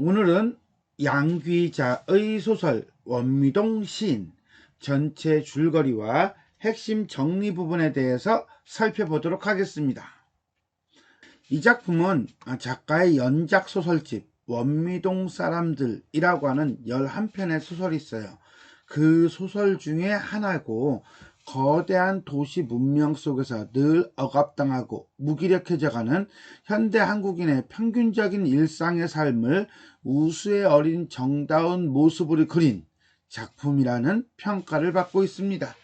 오늘은 양귀자의 소설 원미동 시인 전체 줄거리와 핵심 정리 부분에 대해서 살펴보도록 하겠습니다. 이 작품은 작가의 연작 소설집 원미동 사람들이라고 하는 11편의 소설이 있어요. 그 소설 중에 하나고 거대한 도시 문명 속에서 늘 억압당하고 무기력해져가는 현대 한국인의 평균적인 일상의 삶을 우수의 어린 정다운 모습으로 그린 작품이라는 평가를 받고 있습니다.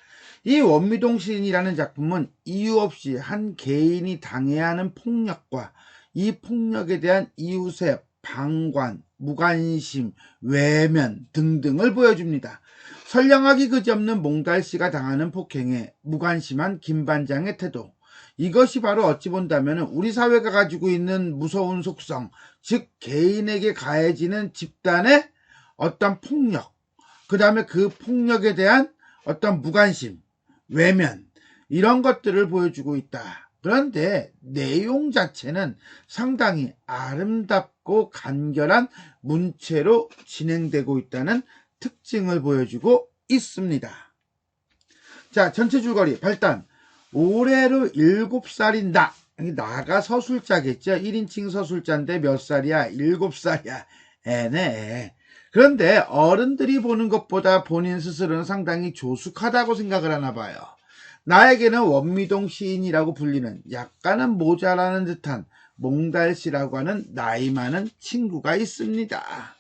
이 원미동 시인이라는 작품은 이유 없이 한 개인이 당해야 하는 폭력과 이 폭력에 대한 이웃의 방관, 무관심, 외면 등등을 보여줍니다. 선량하기 그지없는 몽달씨가 당하는 폭행에 무관심한 김반장의 태도. 이것이 바로 어찌 본다면 우리 사회가 가지고 있는 무서운 속성, 즉 개인에게 가해지는 집단의 어떤 폭력, 그 다음에 그 폭력에 대한 어떤 무관심, 외면, 이런 것들을 보여주고 있다. 그런데 내용 자체는 상당히 아름답고 간결한 문체로 진행되고 있다는 특징을 보여주고 있습니다. 자, 전체 줄거리 발단. 올해로 7살인 나. 나가 서술자겠죠. 1인칭 서술자인데 몇 살이야? 7살이야. 애네. 그런데 어른들이 보는 것보다 본인 스스로는 상당히 조숙하다고 생각을 하나 봐요. 나에게는 원미동 시인이라고 불리는 약간은 모자라는 듯한 몽달씨라고 하는 나이 많은 친구가 있습니다.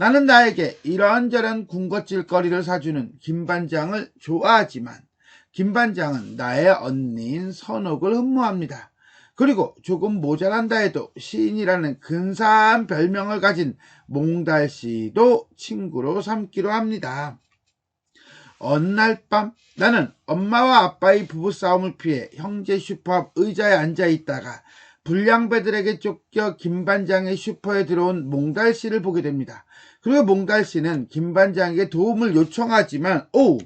나는 나에게 이런저런 군것질거리를 사주는 김반장을 좋아하지만 김반장은 나의 언니인 선옥을 흠모합니다. 그리고 조금 모자란다 해도 시인이라는 근사한 별명을 가진 몽달 씨도 친구로 삼기로 합니다. 어느 날밤 나는 엄마와 아빠의 부부싸움을 피해 형제 슈퍼 앞 의자에 앉아 있다가 불량배들에게 쫓겨 김반장의 슈퍼에 들어온 몽달 씨를 보게 됩니다. 그리고 몽달 씨는 김 반장에게 도움을 요청하지만 오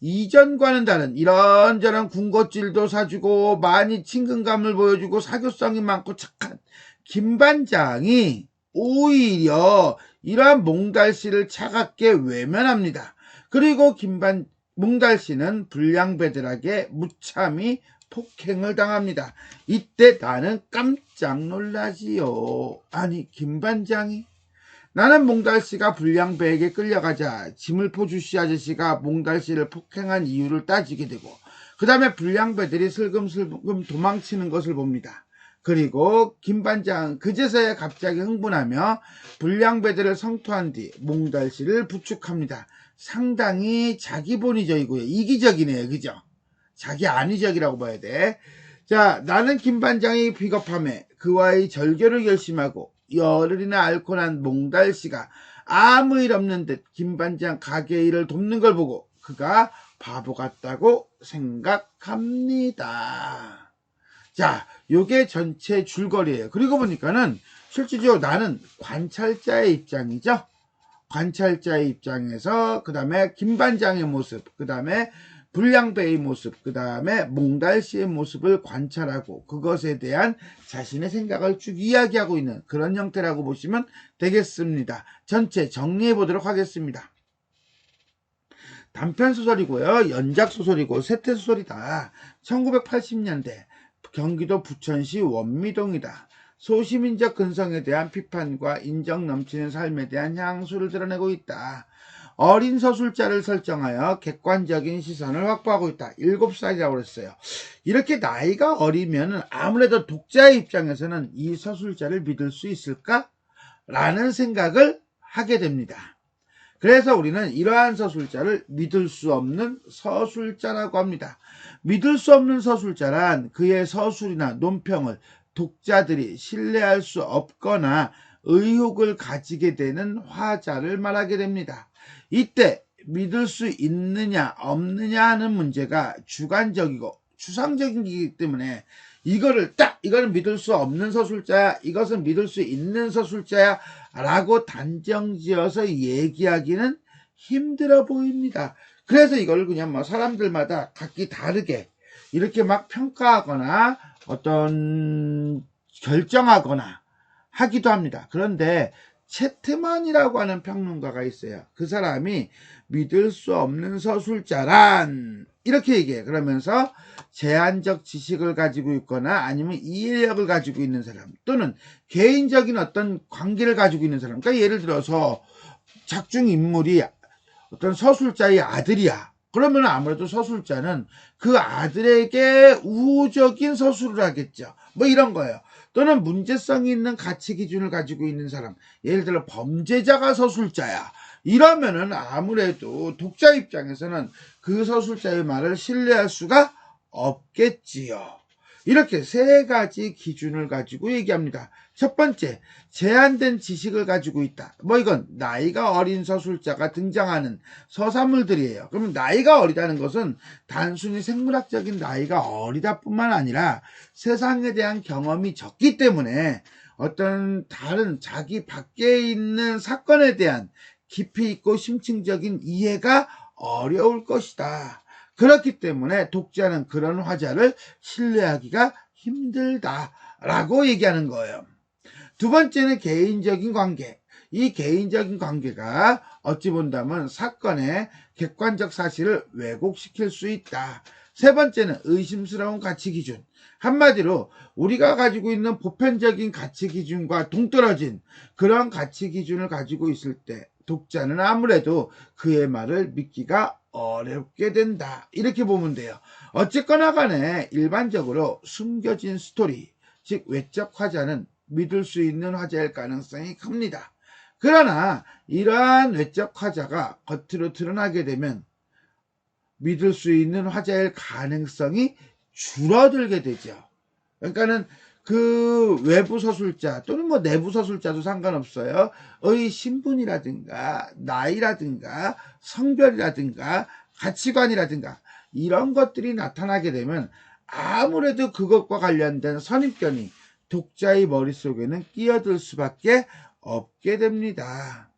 이전과는 다른 이런저런 군것질도 사주고 많이 친근감을 보여주고 사교성이 많고 착한 김 반장이 오히려 이러한 몽달 씨를 차갑게 외면합니다. 그리고 김반 몽달 씨는 불량배들에게 무참히 폭행을 당합니다. 이때 나는 깜짝 놀라지요. 아니 김 반장이 나는 몽달씨가 불량배에게 끌려가자 짐을 포주씨 아저씨가 몽달씨를 폭행한 이유를 따지게 되고 그 다음에 불량배들이 슬금슬금 도망치는 것을 봅니다. 그리고 김반장 그제서야 갑자기 흥분하며 불량배들을 성토한 뒤 몽달씨를 부축합니다. 상당히 자기본위적이고요. 이기적이네요. 그죠? 자기 안위적이라고 봐야 돼. 자, 나는 김반장이 비겁함에 그와의 절교를 결심하고 열흘이나 앓고 난 몽달 씨가 아무 일 없는 듯 김반장 가게 일을 돕는 걸 보고 그가 바보 같다고 생각합니다. 자, 요게 전체 줄거리예요. 그리고 보니까는 실질적으로 나는 관찰자의 입장이죠. 관찰자의 입장에서 그 다음에 김반장의 모습, 그 다음에 불량배의 모습, 그 다음에 몽달씨의 모습을 관찰하고 그것에 대한 자신의 생각을 쭉 이야기하고 있는 그런 형태라고 보시면 되겠습니다. 전체 정리해 보도록 하겠습니다. 단편 소설이고요. 연작 소설이고 세태 소설이다. 1980년대 경기도 부천시 원미동이다. 소시민적 근성에 대한 비판과 인정 넘치는 삶에 대한 향수를 드러내고 있다. 어린 서술자를 설정하여 객관적인 시선을 확보하고 있다. 7살이라고 그랬어요. 이렇게 나이가 어리면 아무래도 독자의 입장에서는 이 서술자를 믿을 수 있을까? 라는 생각을 하게 됩니다. 그래서 우리는 이러한 서술자를 믿을 수 없는 서술자라고 합니다. 믿을 수 없는 서술자란 그의 서술이나 논평을 독자들이 신뢰할 수 없거나 의혹을 가지게 되는 화자를 말하게 됩니다. 이때 믿을 수 있느냐 없느냐 하는 문제가 주관적이고 추상적이기 때문에 이거를 딱 이거는 믿을 수 없는 서술자야 이것은 믿을 수 있는 서술자야 라고 단정지어서 얘기하기는 힘들어 보입니다. 그래서 이걸 그냥 뭐 사람들마다 각기 다르게 이렇게 막 평가하거나 어떤 결정하거나 하기도 합니다. 그런데 채트만이라고 하는 평론가가 있어요. 그 사람이 믿을 수 없는 서술자란 이렇게 얘기해. 그러면서 제한적 지식을 가지고 있거나 아니면 이해력을 가지고 있는 사람 또는 개인적인 어떤 관계를 가지고 있는 사람. 그러니까 예를 들어서 작중 인물이 어떤 서술자의 아들이야. 그러면 아무래도 서술자는 그 아들에게 우호적인 서술을 하겠죠. 뭐 이런 거예요. 또는 문제성이 있는 가치 기준을 가지고 있는 사람. 예를 들어 범죄자가 서술자야. 이러면은 아무래도 독자 입장에서는 그 서술자의 말을 신뢰할 수가 없겠지요. 이렇게 세 가지 기준을 가지고 얘기합니다. 첫 번째, 제한된 지식을 가지고 있다. 뭐 이건 나이가 어린 서술자가 등장하는 서사물들이에요. 그러면 나이가 어리다는 것은 단순히 생물학적인 나이가 어리다 뿐만 아니라 세상에 대한 경험이 적기 때문에 어떤 다른 자기 밖에 있는 사건에 대한 깊이 있고 심층적인 이해가 어려울 것이다. 그렇기 때문에 독자는 그런 화자를 신뢰하기가 힘들다라고 얘기하는 거예요. 두 번째는 개인적인 관계. 이 개인적인 관계가 어찌 본다면 사건의 객관적 사실을 왜곡시킬 수 있다. 세 번째는 의심스러운 가치 기준. 한마디로 우리가 가지고 있는 보편적인 가치 기준과 동떨어진 그런 가치 기준을 가지고 있을 때 독자는 아무래도 그의 말을 믿기가 어렵게 된다. 이렇게 보면 돼요. 어쨌거나 간에 일반적으로 숨겨진 스토리, 즉 외적 화자는 믿을 수 있는 화자일 가능성이 큽니다. 그러나 이러한 외적 화자가 겉으로 드러나게 되면 믿을 수 있는 화자일 가능성이 줄어들게 되죠. 그러니까는 그 외부 서술자 또는 뭐 내부 서술자도 상관없어요. 의 신분이라든가 나이라든가 성별이라든가 가치관이라든가 이런 것들이 나타나게 되면 아무래도 그것과 관련된 선입견이 독자의 머릿속에는 끼어들 수밖에 없게 됩니다.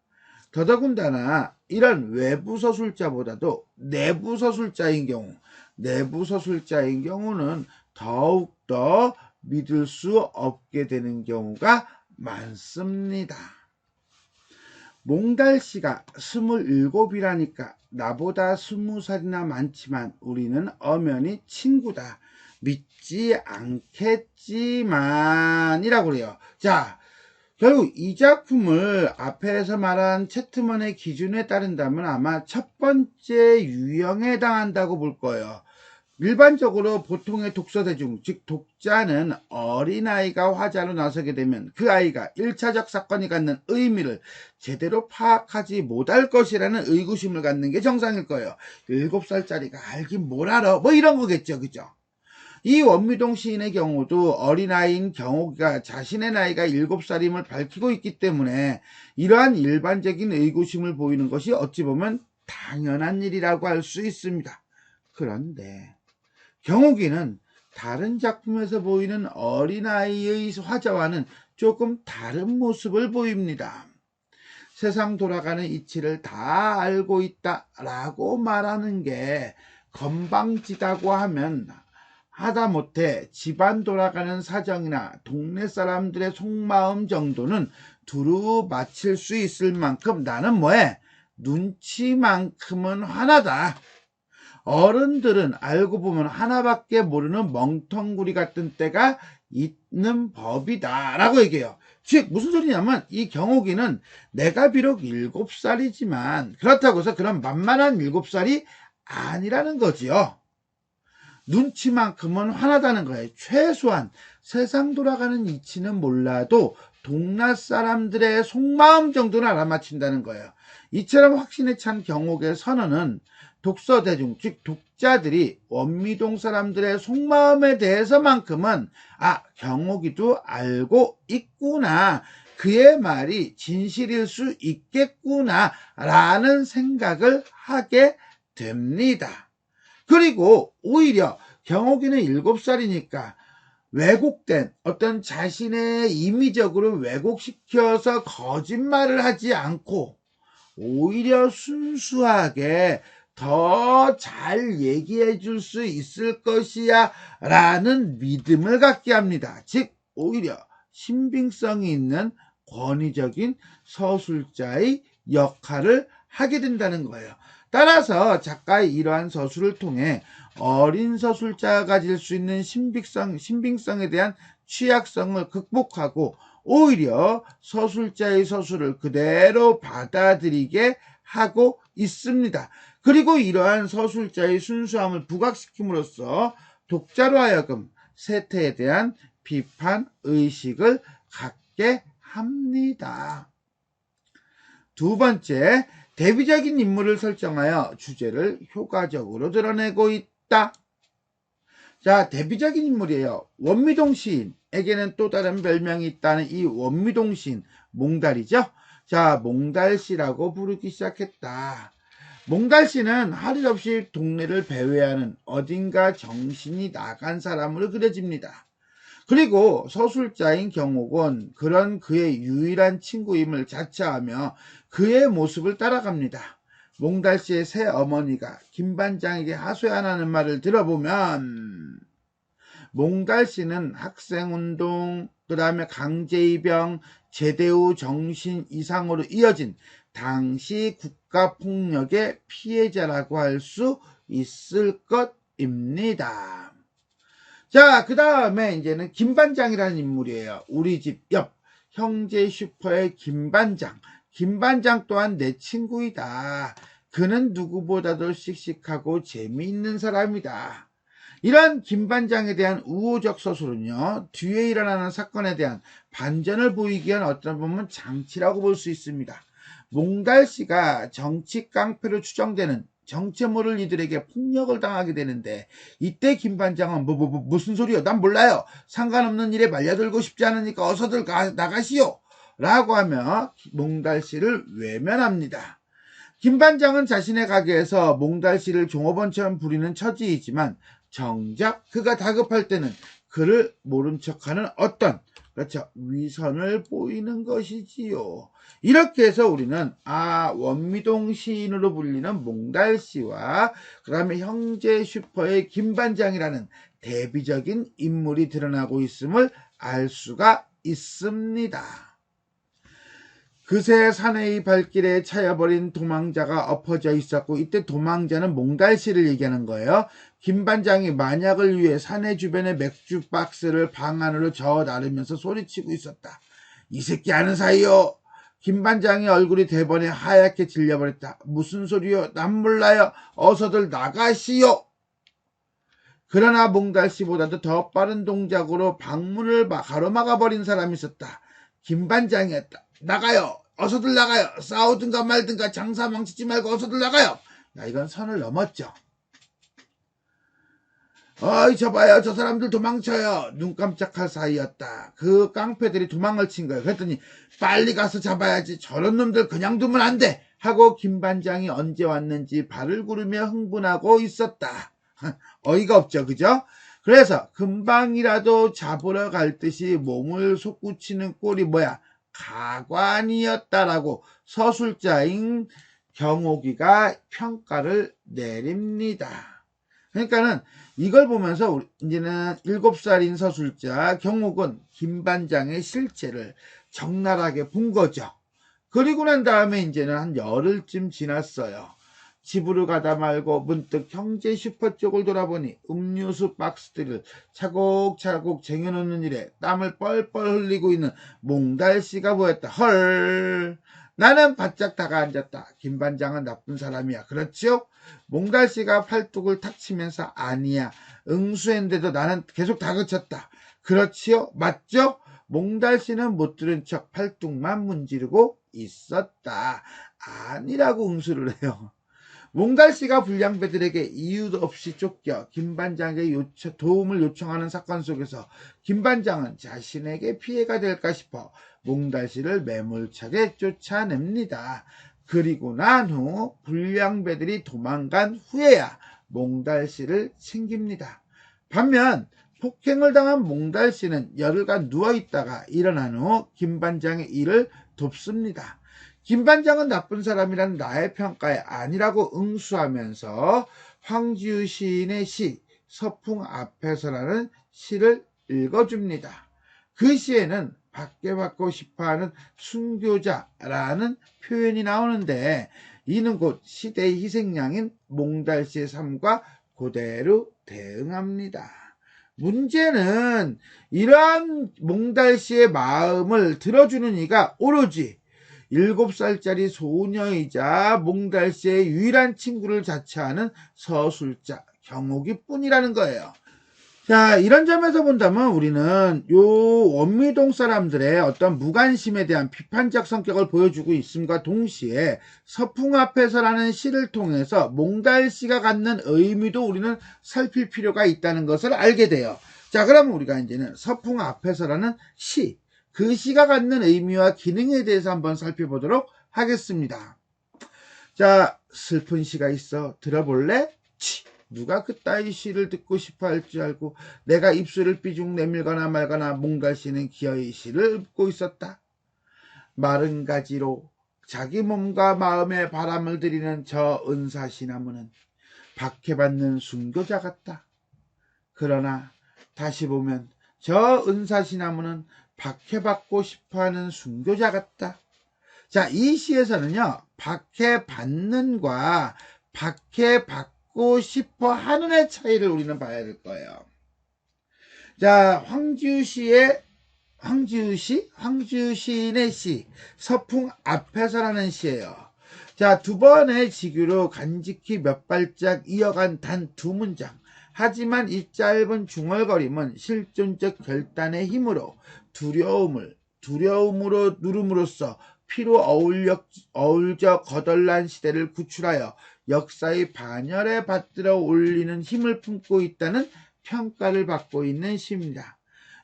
더더군다나 이런 외부 서술자보다도 내부 서술자인 경우, 내부 서술자인 경우는 더욱더 믿을 수 없게 되는 경우가 많습니다. 몽달 씨가 27이라니까 나보다 20살이나 많지만 우리는 엄연히 친구다. 믿지 않겠지만 이라고 그래요. 자, 결국 이 작품을 앞에서 말한 채트먼의 기준에 따른다면 아마 첫 번째 유형에 해당한다고 볼 거예요. 일반적으로 보통의 독서 대중, 즉 독자는 어린아이가 화자로 나서게 되면 그 아이가 1차적 사건이 갖는 의미를 제대로 파악하지 못할 것이라는 의구심을 갖는 게 정상일 거예요. 7살짜리가 알긴 뭘 알아? 뭐 이런 거겠죠. 그죠? 이 원미동 시인의 경우도 어린아이인 경호가 자신의 나이가 7살임을 밝히고 있기 때문에 이러한 일반적인 의구심을 보이는 것이 어찌 보면 당연한 일이라고 할 수 있습니다. 그런데 경욱이는 다른 작품에서 보이는 어린아이의 화자와는 조금 다른 모습을 보입니다. 세상 돌아가는 이치를 다 알고 있다 라고 말하는 게 건방지다고 하면 하다못해 집안 돌아가는 사정이나 동네 사람들의 속마음 정도는 두루 맞힐 수 있을 만큼 나는 뭐해? 눈치만큼은 화나다. 어른들은 알고 보면 하나밖에 모르는 멍텅구리 같은 때가 있는 법이다. 라고 얘기해요. 즉, 무슨 소리냐면, 이 경옥이는 내가 비록 일곱 살이지만, 그렇다고 해서 그런 만만한 일곱 살이 아니라는 거지요. 눈치만큼은 화나다는 거예요. 최소한 세상 돌아가는 이치는 몰라도 동네 사람들의 속마음 정도는 알아맞힌다는 거예요. 이처럼 확신에 찬 경옥의 선언은 독서 대중, 즉 독자들이 원미동 사람들의 속마음에 대해서만큼은 아, 경옥이도 알고 있구나. 그의 말이 진실일 수 있겠구나. 라는 생각을 하게 됩니다. 그리고 오히려 경옥이는 7살이니까 왜곡된 어떤 자신의 임의적으로 왜곡시켜서 거짓말을 하지 않고 오히려 순수하게 더 잘 얘기해 줄 수 있을 것이야 라는 믿음을 갖게 합니다. 즉 오히려 신빙성이 있는 권위적인 서술자의 역할을 하게 된다는 거예요. 따라서 작가의 이러한 서술을 통해 어린 서술자가 가질 수 있는 신빙성, 신빙성에 대한 취약성을 극복하고 오히려 서술자의 서술을 그대로 받아들이게 하고 있습니다. 그리고 이러한 서술자의 순수함을 부각시킴으로써 독자로 하여금 세태에 대한 비판 의식을 갖게 합니다. 두 번째, 대비적인 인물을 설정하여 주제를 효과적으로 드러내고 있다. 자, 대비적인 인물이에요. 원미동 시인에게는 또 다른 별명이 있다는 이 원미동 시인, 몽달이죠. 자, 몽달 씨라고 부르기 시작했다. 몽달 씨는 하루 없이 동네를 배회하는 어딘가 정신이 나간 사람으로 그려집니다. 그리고 서술자인 경옥은 그런 그의 유일한 친구임을 자처하며 그의 모습을 따라갑니다. 몽달 씨의 새 어머니가 김반장에게 하소연하는 말을 들어보면 몽달 씨는 학생운동, 그 다음에 강제입영, 제대 후 정신 이상으로 이어진 당시 국가폭력의 피해자라고 할 수 있을 것입니다. 자, 그 다음에 이제는 김반장이라는 인물이에요. 우리 집 옆 형제 슈퍼의 김반장. 김반장 또한 내 친구이다. 그는 누구보다도 씩씩하고 재미있는 사람이다. 이런 김반장에 대한 우호적 서술은요, 뒤에 일어나는 사건에 대한 반전을 보이기 위한 어떤 보면 장치라고 볼 수 있습니다. 몽달 씨가 정치 깡패로 추정되는 정체 모를 이들에게 폭력을 당하게 되는데 이때 김 반장은 뭐, 뭐, 뭐 무슨 소리요? 난 몰라요. 상관없는 일에 말려들고 싶지 않으니까 어서들 가, 나가시오. 라고 하며 몽달 씨를 외면합니다. 김 반장은 자신의 가게에서 몽달 씨를 종업원처럼 부리는 처지이지만 정작 그가 다급할 때는 그를 모른 척하는 어떤 그렇죠 위선을 보이는 것이지요. 이렇게 해서 우리는 아 원미동 시인으로 불리는 몽달 씨와 그 다음에 형제 슈퍼의 김반장이라는 대비적인 인물이 드러나고 있음을 알 수가 있습니다. 그새 사내의 발길에 차여버린 도망자가 엎어져 있었고 이때 도망자는 몽달씨를 얘기하는 거예요. 김 반장이 만약을 위해 사내 주변의 맥주 박스를 방 안으로 저어 나르면서 소리치고 있었다. 이 새끼 아는 사이요. 김 반장의 얼굴이 대번에 하얗게 질려버렸다. 무슨 소리요? 난 몰라요. 어서들 나가시오. 그러나 몽달씨보다도 더 빠른 동작으로 방문을 가로막아 버린 사람이 있었다. 김 반장이었다. 나가요. 어서들 나가요. 싸우든가 말든가 장사 망치지 말고 어서들 나가요. 야, 이건 선을 넘었죠. 어이, 저 봐요. 저 사람들 도망쳐요. 눈 깜짝할 사이였다. 그 깡패들이 도망을 친 거예요. 그랬더니 빨리 가서 잡아야지. 저런 놈들 그냥 두면 안 돼. 하고 김반장이 언제 왔는지 발을 구르며 흥분하고 있었다. 어이가 없죠. 그죠? 그래서 금방이라도 잡으러 갈 듯이 몸을 솟구치는 꼴이 뭐야? 가관이었다라고 서술자인 경옥이가 평가를 내립니다. 그러니까는 이걸 보면서 이제는 일곱 살인 서술자 경옥은 김반장의 실체를 적나라하게 본 거죠. 그리고 난 다음에 이제는 한 열흘쯤 지났어요. 집으로 가다 말고 문득 형제 슈퍼 쪽을 돌아보니 음료수 박스들을 차곡차곡 쟁여놓는 일에 땀을 뻘뻘 흘리고 있는 몽달씨가 보였다. 헐! 나는 바짝 다가앉았다. 김반장은 나쁜 사람이야. 그렇지요? 몽달씨가 팔뚝을 탁 치면서 아니야. 응수했는데도 나는 계속 다그쳤다. 그렇지요? 맞죠? 몽달씨는 못 들은 척 팔뚝만 문지르고 있었다. 아니라고 응수를 해요. 몽달 씨가 불량배들에게 이유도 없이 쫓겨 김반장에게 요청, 도움을 요청하는 사건 속에서 김반장은 자신에게 피해가 될까 싶어 몽달 씨를 매몰차게 쫓아냅니다. 그리고 난 후 불량배들이 도망간 후에야 몽달 씨를 챙깁니다. 반면 폭행을 당한 몽달 씨는 열흘간 누워있다가 일어난 후 김반장의 일을 돕습니다. 김 반장은 나쁜 사람이라는 나의 평가에 아니라고 응수하면서 황지우 시인의 시 서풍 앞에서라는 시를 읽어줍니다. 그 시에는 박해받고 싶어하는 순교자라는 표현이 나오는데 이는 곧 시대의 희생양인 몽달씨의 삶과 그대로 대응합니다. 문제는 이러한 몽달씨의 마음을 들어주는 이가 오로지 7살짜리 소녀이자 몽달씨의 유일한 친구를 자처하는 서술자 경옥이 뿐이라는 거예요. 자, 이런 점에서 본다면 우리는 요 원미동 사람들의 어떤 무관심에 대한 비판적 성격을 보여주고 있음과 동시에 서풍 앞에서라는 시를 통해서 몽달 씨가 갖는 의미도 우리는 살필 필요가 있다는 것을 알게 돼요. 자, 그러면 우리가 이제는 서풍 앞에서라는 시, 그 시가 갖는 의미와 기능에 대해서 한번 살펴보도록 하겠습니다. 자, 슬픈 시가 있어. 들어볼래? 치. 누가 그따위 시를 듣고 싶어 할 줄 알고 내가 입술을 삐죽 내밀거나 말거나 몽갈씨는 기어이 시를 읊고 있었다. 마른 가지로 자기 몸과 마음의 바람을 들이는 저 은사시나무는 박해받는 순교자 같다. 그러나 다시 보면 저 은사시나무는 박해받고 싶어하는 순교자 같다. 자, 이 시에서는요, 박해받는과 박해받고 갖고 싶어 하는의 차이를 우리는 봐야 될 거예요. 자, 황지우시의 황지우 시, 황지우 시인의 시, 서풍 앞에서라는 시예요. 자, 두 번의 지규로 간직히 몇 발짝 이어간 단 두 문장. 하지만 이 짧은 중얼거림은 실존적 결단의 힘으로 두려움을 두려움으로 누름으로써 피로 어울려, 어울져 거덜난 시대를 구출하여 역사의 반열에 받들어 올리는 힘을 품고 있다는 평가를 받고 있는 시입니다.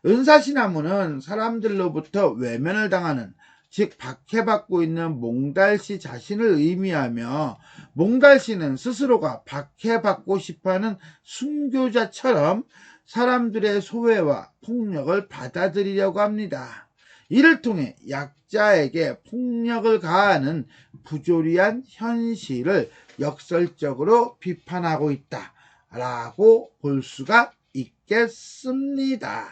은사시나무는 사람들로부터 외면을 당하는 즉 박해받고 있는 몽달씨 자신을 의미하며 몽달씨는 스스로가 박해받고 싶어하는 순교자처럼 사람들의 소외와 폭력을 받아들이려고 합니다. 이를 통해 약자에게 폭력을 가하는 부조리한 현실을 역설적으로 비판하고 있다 라고 볼 수가 있겠습니다.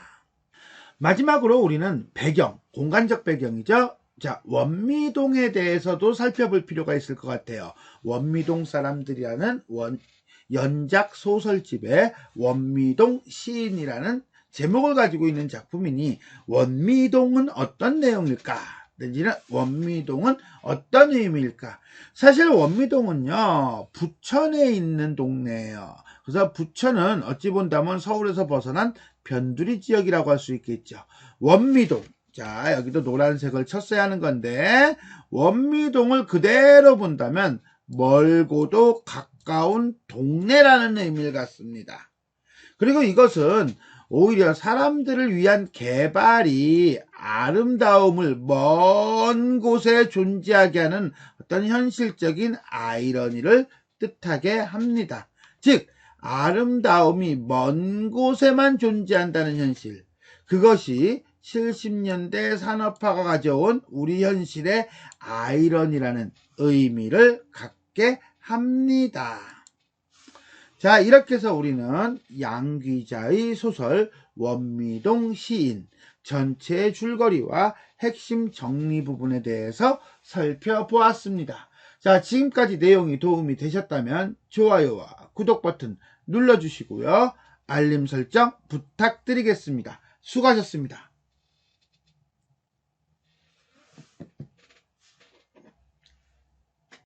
마지막으로 우리는 배경, 공간적 배경이죠. 자, 원미동에 대해서도 살펴볼 필요가 있을 것 같아요. 원미동 사람들이라는 원, 연작 소설집의 원미동 시인이라는 제목을 가지고 있는 작품이니 원미동은 어떤 내용일까? 내지는 원미동은 어떤 의미일까? 사실 원미동은요, 부천에 있는 동네예요. 그래서 부천은 어찌 본다면 서울에서 벗어난 변두리 지역이라고 할 수 있겠죠. 원미동. 자, 여기도 노란색을 쳤어야 하는 건데, 원미동을 그대로 본다면 멀고도 가까운 동네라는 의미를 갖습니다. 그리고 이것은 오히려 사람들을 위한 개발이 아름다움을 먼 곳에 존재하게 하는 어떤 현실적인 아이러니를 뜻하게 합니다. 즉, 아름다움이 먼 곳에만 존재한다는 현실. 그것이 70년대 산업화가 가져온 우리 현실의 아이러니라는 의미를 갖게 합니다. 자, 이렇게 해서 우리는 양귀자의 소설 원미동 시인 전체의 줄거리와 핵심 정리 부분에 대해서 살펴보았습니다. 자, 지금까지 내용이 도움이 되셨다면 좋아요와 구독 버튼 눌러주시고요. 알림 설정 부탁드리겠습니다. 수고하셨습니다.